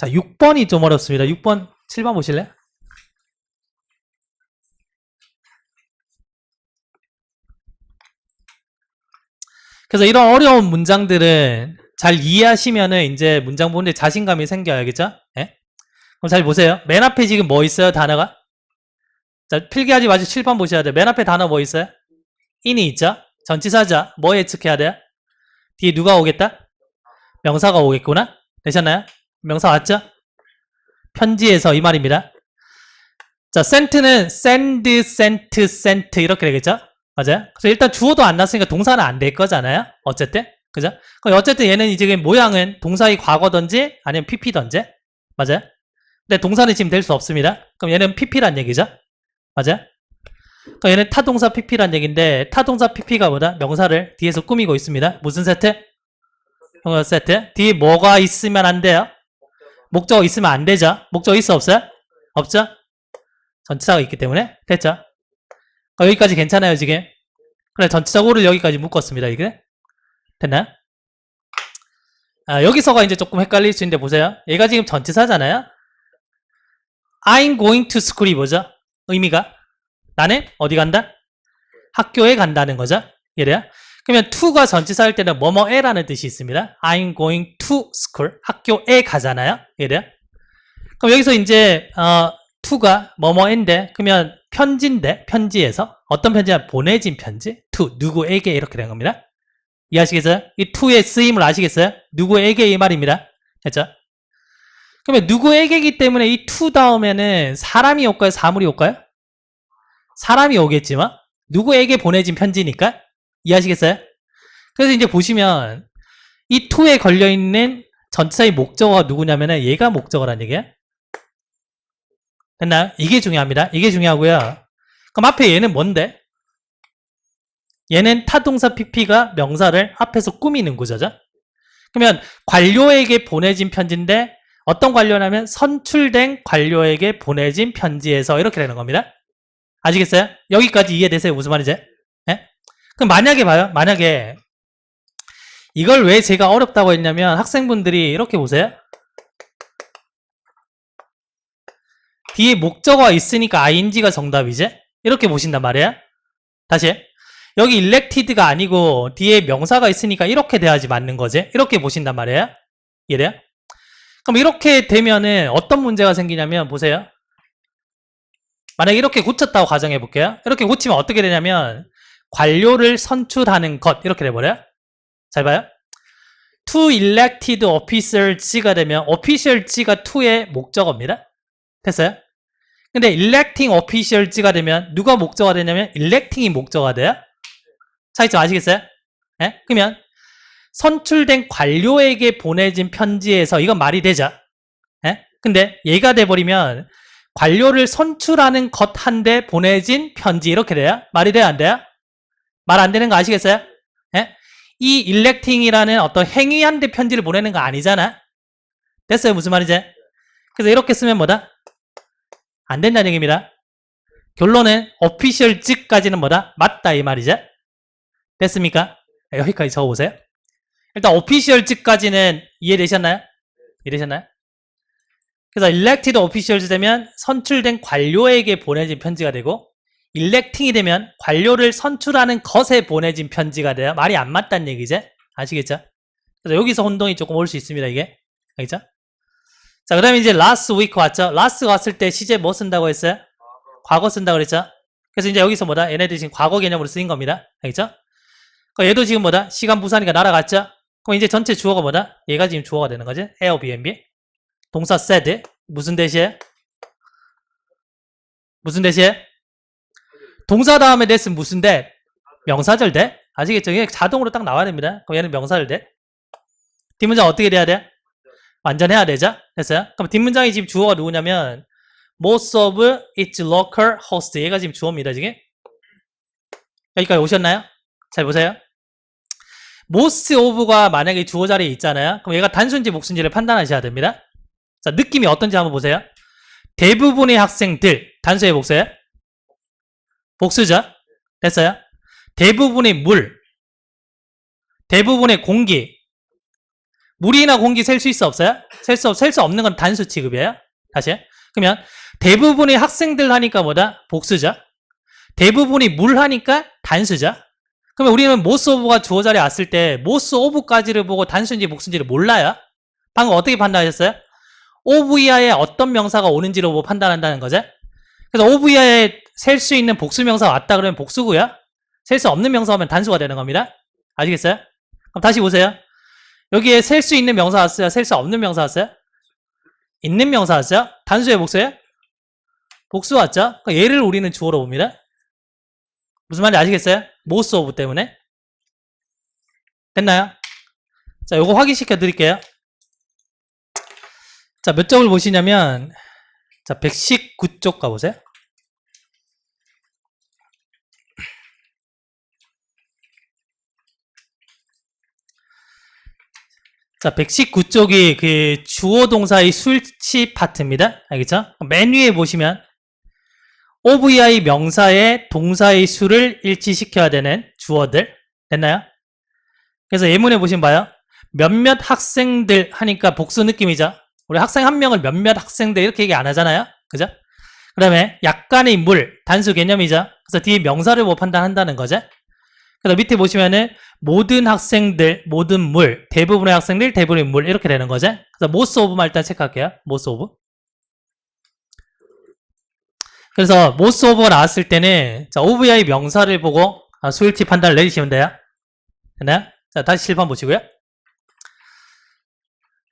자, 6번이 좀 어렵습니다. 6번, 7번 보실래 요? 그래서 이런 어려운 문장들은 잘 이해하시면은 이제 문장 보는데 자신감이 생겨요. 그죠? 예? 그럼 잘 보세요. 맨 앞에 지금 뭐 있어요? 단어가? 자, 필기하지 마시고 7번 보셔야 돼요. 맨 앞에 단어 뭐 있어요? in이 있죠? 전치사자. 뭐 예측해야 돼요? 뒤에 누가 오겠다? 명사가 오겠구나? 되셨나요? 명사 왔죠? 편지에서 이 말입니다. 자, sent는 send, sent, sent 이렇게 되겠죠? 맞아요? 그래서 일단 주어도 안 났으니까 동사는 안 될 거잖아요? 어쨌든. 그죠? 그럼 어쨌든 얘는 이제 모양은 동사의 과거든지 아니면 pp든지. 맞아요? 근데 동사는 지금 될 수 없습니다. 그럼 얘는 pp란 얘기죠? 맞아요? 그럼 얘는 타동사 pp란 얘기인데 타동사 pp가 뭐다? 명사를 뒤에서 꾸미고 있습니다. 무슨 세트? 동사 세트. 뒤에 뭐가 있으면 안 돼요? 목적어 있으면 안 되죠? 목적어 있어 없어요? 없죠? 전치사가 있기 때문에 됐죠? 어, 여기까지 괜찮아요 지금? 그래 전치사 고를 여기까지 묶었습니다 이게 됐나요? 아, 여기서가 이제 조금 헷갈릴 수 있는데 보세요 얘가 지금 전치사잖아요 I'm going to school이 뭐죠? 의미가 나는 어디 간다? 학교에 간다는 거죠 얘래요 그러면 to가 전치사일 때는 뭐뭐에라는 뜻이 있습니다 I'm going to school 학교에 가잖아요 얘래요 그럼 여기서 이제 어, to가 뭐뭐인데 그러면 편지인데 편지에서 어떤 편지냐 보내진 편지 to 누구에게 이렇게 된 겁니다. 이해하시겠어요? 이 to의 쓰임을 아시겠어요? 누구에게 이 말입니다. 됐죠? 그러면 누구에게이기 때문에 이 to 다음에는 사람이 올까요? 사물이 올까요? 사람이 오겠지만 누구에게 보내진 편지니까 이해하시겠어요? 그래서 이제 보시면 이 to에 걸려 있는 전치사의 목적어가 누구냐면은 얘가 목적어란 얘기예요. 됐나요? 이게 중요합니다. 이게 중요하고요. 그럼 앞에 얘는 뭔데? 얘는 타동사 pp가 명사를 앞에서 꾸미는 구조죠. 그러면 관료에게 보내진 편지인데 어떤 관료냐면 선출된 관료에게 보내진 편지에서 이렇게 되는 겁니다. 아시겠어요? 여기까지 이해되세요? 무슨 말이지? 예? 그럼 만약에 봐요. 만약에 이걸 왜 제가 어렵다고 했냐면 학생분들이 이렇게 보세요. 뒤에 목적어가 있으니까 ing가 정답이지? 이렇게 보신단 말이에요. 다시. 여기 elected가 아니고 뒤에 명사가 있으니까 이렇게 돼야지 맞는 거지? 이렇게 보신단 말이에요. 이래요? 그럼 이렇게 되면은 어떤 문제가 생기냐면 보세요. 만약에 이렇게 고쳤다고 가정해 볼게요. 이렇게 고치면 어떻게 되냐면 관료를 선출하는 것 이렇게 돼버려요. 잘 봐요. to elected officers가 되면 officials가 to의 목적어입니다. 됐어요? 근데 electing officials가 되면 누가 목적어가 되냐면 electing이 목적어가 돼요. 차이점 아시겠어요? 예? 그러면 선출된 관료에게 보내진 편지에서 이건 말이 되죠. 예? 근데 얘가 돼버리면 관료를 선출하는 것 한데 보내진 편지 이렇게 돼요. 말이 돼요? 안 돼요? 말 안 되는 거 아시겠어요? 예? 이 electing이라는 어떤 행위한데 편지를 보내는 거 아니잖아. 됐어요? 무슨 말이지? 그래서 이렇게 쓰면 뭐다? 안 된다는 얘기입니다. 결론은 official 즈까지는 뭐다? 맞다 이 말이죠. 됐습니까? 네, 여기까지 적어보세요. 일단 official 즈까지는 이해되셨나요? 이해되셨나요? 그래서 elected officials 되면 선출된 관료에게 보내진 편지가 되고 electing이 되면 관료를 선출하는 것에 보내진 편지가 돼요. 말이 안 맞다는 얘기죠. 아시겠죠? 그래서 여기서 혼동이 조금 올 수 있습니다. 이게. 알겠죠? 자, 그 다음에 이제 last week 왔죠? last 왔을 때 시제 뭐 쓴다고 했어요? 과거 쓴다고 그랬죠? 그래서 이제 여기서 뭐다? 얘네들이 지금 과거 개념으로 쓰인 겁니다. 알겠죠? 얘도 지금 뭐다? 시간 부사니까 날아갔죠? 그럼 이제 전체 주어가 뭐다? 얘가 지금 주어가 되는 거지? Airbnb. 동사 said. 무슨 대시에? 무슨 대시에? 동사 다음에 됐으면 무슨 대? 명사절 대? 아시겠죠? 이게 자동으로 딱 나와야 됩니다. 그럼 얘는 명사절 대? 뒷문장 어떻게 돼야 돼? 완전 해야 되죠? 됐어요? 그럼 뒷문장이 지금 주어가 누구냐면 most of its local host 얘가 지금 주어입니다 지금 여기까지 오셨나요? 잘 보세요 most of가 만약에 주어 자리에 있잖아요 그럼 얘가 단순지 목순지를 판단하셔야 됩니다 자 느낌이 어떤지 한번 보세요 대부분의 학생들 단수의 복수예요 복수죠? 됐어요? 대부분의 물 대부분의 공기 물이나 공기 셀 수 있어 없어요? 셀 수 셀 수 없는 건 단수 취급이에요. 다시. 그러면 대부분의 학생들 하니까 뭐다? 복수죠. 대부분이 물 하니까 단수죠. 그러면 우리는 모스 오브가 주어 자리에 왔을 때 모스 오브까지를 보고 단수인지 복수인지를 몰라요. 방금 어떻게 판단하셨어요? 오브 이하에 어떤 명사가 오는지로 보고 판단한다는 거죠. 그래서 오브 이하에 셀 수 있는 복수 명사가 왔다 그러면 복수고요. 셀 수 없는 명사 오면 단수가 되는 겁니다. 아시겠어요? 그럼 다시 보세요. 여기에 셀 수 있는 명사 왔어요? 셀 수 없는 명사 왔어요? 있는 명사 왔어요? 단수의 복수예요? 복수 왔죠? 그럼 얘를 우리는 주어로 봅니다. 무슨 말인지 아시겠어요? 모스 오브 때문에. 됐나요? 자, 요거 확인시켜 드릴게요. 자, 몇 점을 보시냐면, 자, 119쪽 가보세요. 자, 119쪽이 그 주어 동사의 술치 파트입니다. 알겠죠? 맨 위에 보시면 OVI 명사의 동사의 수를 일치시켜야 되는 주어들 됐나요? 그래서 예문에 보시면 봐요. 몇몇 학생들 하니까 복수 느낌이죠. 우리 학생 한 명을 몇몇 학생들 이렇게 얘기 안 하잖아요. 그죠? 그 다음에 약간의 물, 단수 개념이죠. 그래서 뒤에 명사를 뭐 판단한다는 거죠. 그래서 밑에 보시면은 모든 학생들, 모든 물, 대부분의 학생들, 대부분의 물 이렇게 되는 거죠. 그래서 most of만 일단 체크할게요. most of. 그래서 most of가 나왔을 때는 자, OVI 명사를 보고 아, 수일치 판단을 내리시면 돼요. 됐나요? 자, 다시 7번 보시고요.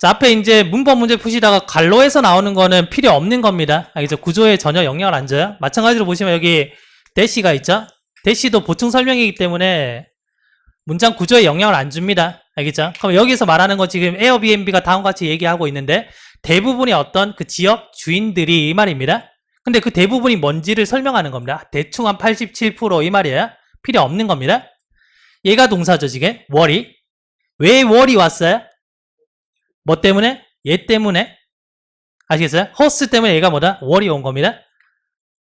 자, 앞에 이제 문법 문제 푸시다가 갈로에서 나오는 거는 필요 없는 겁니다. 알겠죠? 구조에 전혀 영향을 안 줘요. 마찬가지로 보시면 여기 대시가 있죠? 대시도 보충 설명이기 때문에 문장 구조에 영향을 안 줍니다. 알겠죠? 그럼 여기서 말하는 건 지금 에어비앤비가 다음과 같이 얘기하고 있는데 대부분의 어떤 그 지역 주인들이 이 말입니다. 근데 그 대부분이 뭔지를 설명하는 겁니다. 대충 한 87%이 말이에요. 필요 없는 겁니다. 얘가 동사죠, 지금. 월이. 왜 월이 왔어요? 뭐 때문에? 얘 때문에. 아시겠어요? 허스 때문에 얘가 뭐다? 월이 온 겁니다.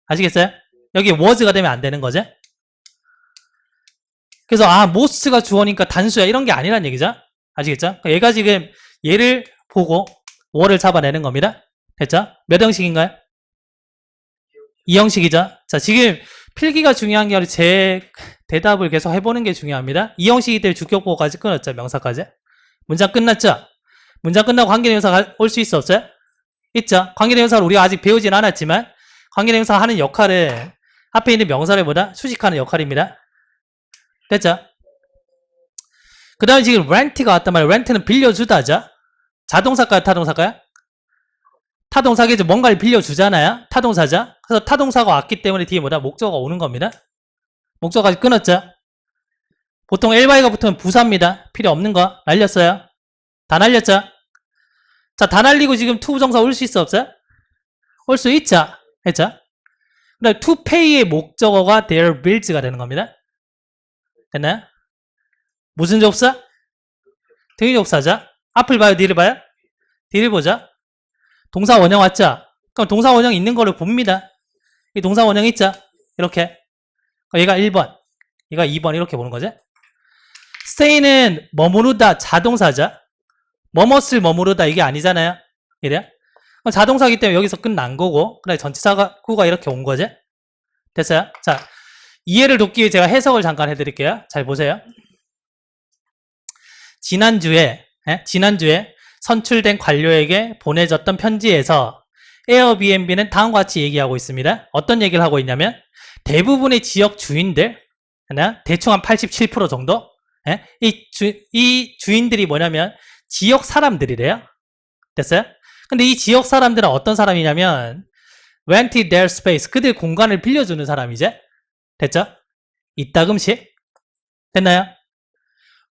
아시겠어요? 여기 was가 되면 안 되는 거죠? 그래서 아, most가 주어니까 단수야 이런 게 아니란 얘기죠? 아시겠죠? 그러니까 얘가 지금 얘를 보고 월을 잡아내는 겁니다. 됐죠? 몇 형식인가요? 이 형식이죠? 자, 지금 필기가 중요한 게 아니라 제 대답을 계속 해보는 게 중요합니다. 이 형식이기 때문에 주격보까지 끊었죠, 명사까지. 문장 끝났죠? 문장 끝나고 관계대명사가 올 수 있어 없어요? 있죠? 관계대명사를 우리가 아직 배우진 않았지만 관계대명사가 하는 역할은 앞에 있는 명사를 보다 수식하는 역할입니다. 됐죠? 그 다음에 지금 렌트가 왔단 말이에요. 렌트는 빌려주다죠? 자동사일까요? 타동사일까요? 타동사겠죠. 뭔가를 빌려주잖아요. 타동사죠. 그래서 타동사가 왔기 때문에 뒤에 뭐다? 목적어가 오는 겁니다. 목적어까지 끊었죠. 보통 엘바이가 붙으면 부사입니다. 필요 없는 거 날렸어요. 다 날렸죠. 자, 다 날리고 지금 투부정사 올 수 있어 없어요? 올 수 있죠. 했죠. 그다음 to pay의 목적어가 their bills가 되는 겁니다. 됐나요? 무슨 접사? 등위 접사죠. 앞을 봐요, 뒤를 봐요? 뒤를 보자. 동사 원형 왔죠? 그럼 동사 원형 있는 거를 봅니다. 이 동사 원형 있죠? 이렇게. 얘가 1번, 얘가 2번 이렇게 보는 거죠. stay는 머무르다 자동사죠. 뭐뭇을 머무르다 이게 아니잖아요. 이래요? 자동사기 때문에 여기서 끝난 거고, 그다음에 전치사가 구가 이렇게 온 거죠. 됐어요? 자, 이해를 돕기 위해 제가 해석을 잠깐 해드릴게요. 잘 보세요. 지난주에, 예? 지난주에 선출된 관료에게 보내졌던 편지에서 에어비앤비는 다음과 같이 얘기하고 있습니다. 어떤 얘기를 하고 있냐면 대부분의 지역 주인들, 대충 한 87% 정도, 예? 이, 주, 이 주인들이 뭐냐면 지역 사람들이래요. 됐어요? 근데 이 지역 사람들은 어떤 사람이냐면 rented their space, 그들 공간을 빌려주는 사람이제. 됐죠? 이따금씩 됐나요?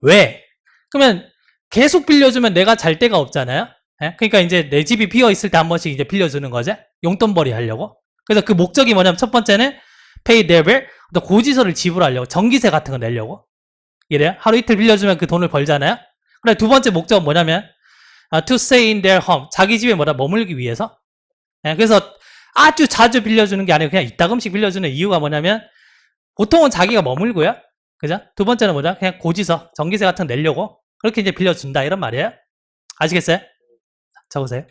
왜? 그러면 계속 빌려주면 내가 잘 데가 없잖아요. 예? 그러니까 이제 내 집이 비어 있을 때 한 번씩 이제 빌려주는 거죠. 용돈벌이 하려고. 그래서 그 목적이 뭐냐면 첫 번째는 pay their bill, 또 고지서를 지불하려고 전기세 같은 거 내려고. 이래요. 하루 이틀 빌려주면 그 돈을 벌잖아요. 그래 두 번째 목적은 뭐냐면 아, to stay in their home, 자기 집에 뭐다 머물기 위해서. 예, 그래서 아주 자주 빌려주는 게 아니고 그냥 이따금씩 빌려주는 이유가 뭐냐면 보통은 자기가 머물고요. 그죠? 두 번째는 뭐죠? 그냥 고지서, 전기세 같은 거 내려고 그렇게 이제 빌려준다 이런 말이에요. 아시겠어요? 적으세요.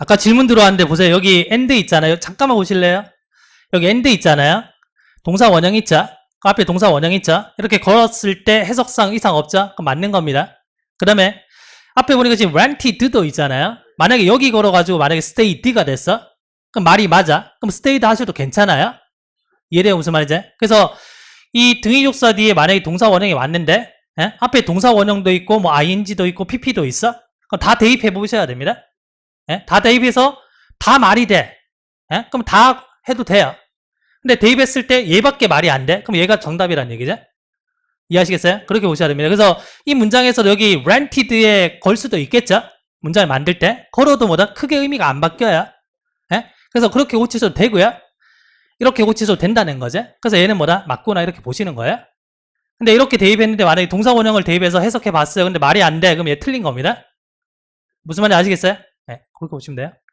아까 질문 들어왔는데 보세요. 여기 end 있잖아요. 잠깐만 보실래요? 여기 end 있잖아요. 동사 원형 있죠? 그 앞에 동사 원형 있죠? 이렇게 걸었을 때 해석상 이상 없죠? 그럼 맞는 겁니다. 그 다음에 앞에 보니까 지금 rented도 있잖아요. 만약에 여기 걸어가지고 만약에 stayed가 됐어? 그럼 말이 맞아. 그럼 stayed 하셔도 괜찮아요? 이해돼요? 무슨 말인지? 그래서 이 등위족사 뒤에 만약에 동사 원형이 왔는데 예? 앞에 동사 원형도 있고 뭐 ing도 있고 pp도 있어? 그럼 다 대입해 보셔야 됩니다. 예? 다 대입해서 다 말이 돼. 예? 그럼 다 해도 돼요. 근데 대입했을 때 얘밖에 말이 안 돼? 그럼 얘가 정답이란 얘기죠? 이해하시겠어요? 그렇게 보셔야 됩니다. 그래서 이 문장에서 여기 rented에 걸 수도 있겠죠? 문장을 만들 때. 걸어도 뭐다? 크게 의미가 안 바뀌어요. 예? 그래서 그렇게 고치셔도 되고요. 이렇게 고치셔도 된다는 거죠. 그래서 얘는 뭐다? 맞구나 이렇게 보시는 거예요. 근데 이렇게 대입했는데 만약에 동사 원형을 대입해서 해석해 봤어요. 근데 말이 안 돼. 그럼 얘 틀린 겁니다. 무슨 말인지 아시겠어요? 네, 그렇게 보시면 돼요.